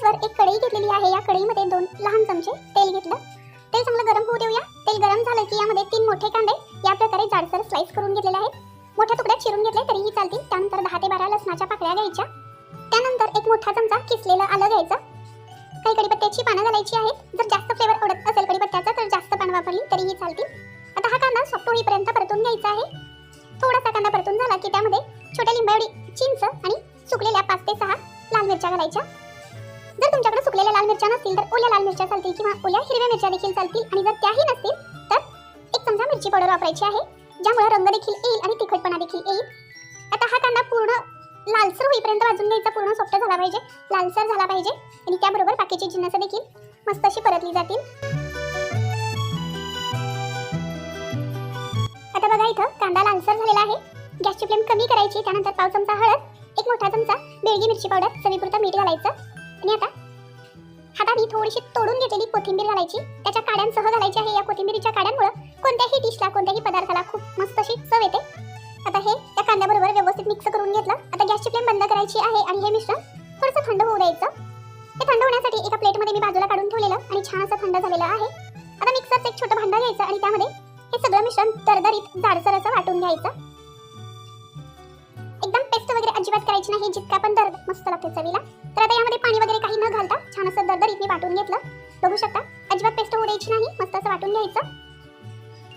Sir एक कढई घेतलेली आहे. या कढईमध्ये दोन लहान चमचे तेल घेतलं. तेल चांगलं गरम होऊ देऊया. तेल गरम झालं की यामध्ये तीन मोठे कांदे या प्रकारे जाडसर स्लाइस करून घेतलेले आहेत. मोठ्या तुकड्यात चिरून घेतले तरीही चालतील. त्यानंतर दहा ते बारा लसणाच्या पाकळ्या घ्यायच्या. त्यानंतर एक मोठा चमचा किसलेलं आलं घ्यायचं. काही कडीपत्त्याची पानं घालायची आहेत. जर जास्त फ्लेवर आवडत असेल कडीपत्त्याचा तर जास्त पानं वापरली तरीही चालतील. आता हा कांदा सॉफ्ट होईपर्यंत परतून घ्यायचा आहे. थोडासा कांदा परतून झाला की त्यामध्ये छोट्या लिंबावडी चिंच आणि सुकलेल्या पाच ते सहा लाल मिरच्या घालायच्या. जर तुमच्याकडे सुकलेल्या लाल मिरच्या नसतील तर ओल्या लाल मिरच्या चालतील किंवा ओल्या हिरव्या मिरच्या देखील चालतील. आणि जर त्याही नसतील तर एक चमचा मिरची पावडर वापरायची आहे ज्यामुळे रंग देखील येईल आणि तिखटपणा देखील येईल. आता हा कांदा पूर्ण लालसर होईपर्यंत भाजून घ्यायचा पूर्ण सॉफ्ट झाला पाहिजे लालसर झाला पाहिजे. आणि त्याबरोबर बाकीची जिन्नस देखील मस्त अशी परतली जातील. आता बघा इथं कांदा लालसर झालेला आहे. गॅसची फ्लेम कमी करायची त्यानंतर पाव चमचा हळद एक मोठा चमचा बेळगी मिरची पावडर चवीपुरता मीठ घालायचं. आणि आता? हाताने थोडीशी तोडून घेतलेली कोथिंबीर घालायची त्याच्या काड्यांसह घालायची आहे या कोथिंबीरीच्या काड्यांमुळे कोणत्याही डिशला कोणत्याही पदार्थाला खूप मस्त अशी चव येते. आता हे त्या कांद्याबरोबर व्यवस्थित मिक्स करून घेतलं. आता गॅसची फ्लेम बंद करायची आहे आणि हे मिश्रण थोडंसं थंड होऊ द्यायचं. हे थंड होण्यासाठी एका प्लेटमध्ये मी बाजूला काढून ठेवलेलं आणि छान असं थंड झालेलं आहे. आता मिक्सरचं एक छोटं भांडं घ्यायचं आणि त्यामध्ये हे सगळं मिश्रण दरदरीत जाडसर असं वाटून घ्यायचं. वगैरे अजिबात करायची नाही जितका पण दर्द मस्त लागते चवीला. तर आता यामध्ये पाणी वगैरे काही न घालता छान असं दरदरीत मी वाटून घेतलं. बघू शकता अजिबात पेस्ट होऊ द्यायची नाही मस्त असं वाटून घ्यायचं.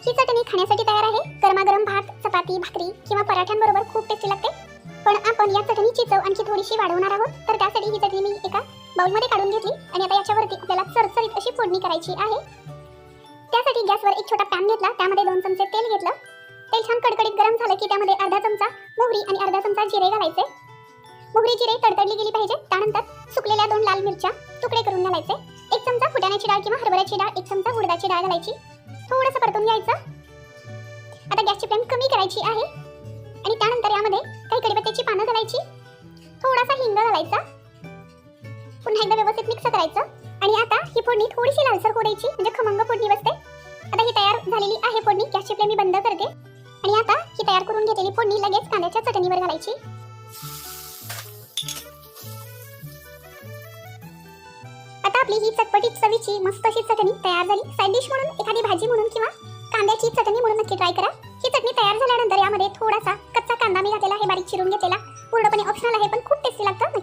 ही चटणी खाण्यासाठी तयार आहे. गरमागरम भात चपाती भाकरी किंवा पराठ्यांबरोबर खूप टेस्टी लागते. पण आपण या चटणीची चव आणखी थोडीशी वाढवणार आहोत. तर त्यासाठी ही चटणी मी एका बाउलमध्ये काढून घेतली आणि आता याच्यावरती आपल्याला चरचरीत अशी फोडणी करायची आहे. त्यासाठी गॅसवर एक छोटा पॅन घेतला. त्यामध्ये दोन चमचे तेल घेतलं. तेल छान कडकडीत गरम झालं की त्यामध्ये अर्धा चमचा मोहरी आणि अर्धा चमचा जिरे घालायचे. मोहरी जिरे तडतडली गेली पाहिजे. त्यानंतर सुकलेल्या दोन लाल मिरच्या तुकडे करून घालायचे. एक चमचा फुटाण्याची डाळ किंवा हरभऱ्याची डाळ एक चमचा उडदाची डाळ घालायची. थोडंसं परतून घ्यायचं. आता गॅसची फ्लेम कमी करायची आहे. आणि त्यानंतर यामध्ये काही कडीपत्त्याची पानं घालायची. थोडासा हिंग घालायचा. पुन्हा एकदा व्यवस्थित मिक्स करायचं. आणि आता ही फोडणी थोडीशी लालसर होऊ म्हणजे खमंग फोडणी बसते. आता ही तयार झालेली आहे फोडणी. गॅसची फ्लेम मी बंद करते. आणि आता ही तयार करून घेतलेली फोडणी लगेच कांद्याच्या चटणीवर घालायची. आता आपली ही चटपटीत चवीची मस्त अशी चटणी तयार झाली. साईड डिश म्हणून एखादी भाजी म्हणून किंवा कांद्याची चटणी म्हणून नक्की ट्राय करा. ही चटणी तयार झाल्यानंतर यामध्ये थोडासा कच्चा कांदा मी घातलेला आहे बारीक चिरून घेतलेला. पूर्णपणे ऑप्शनल आहे पण खूप टेस्टी लागतं. नक्की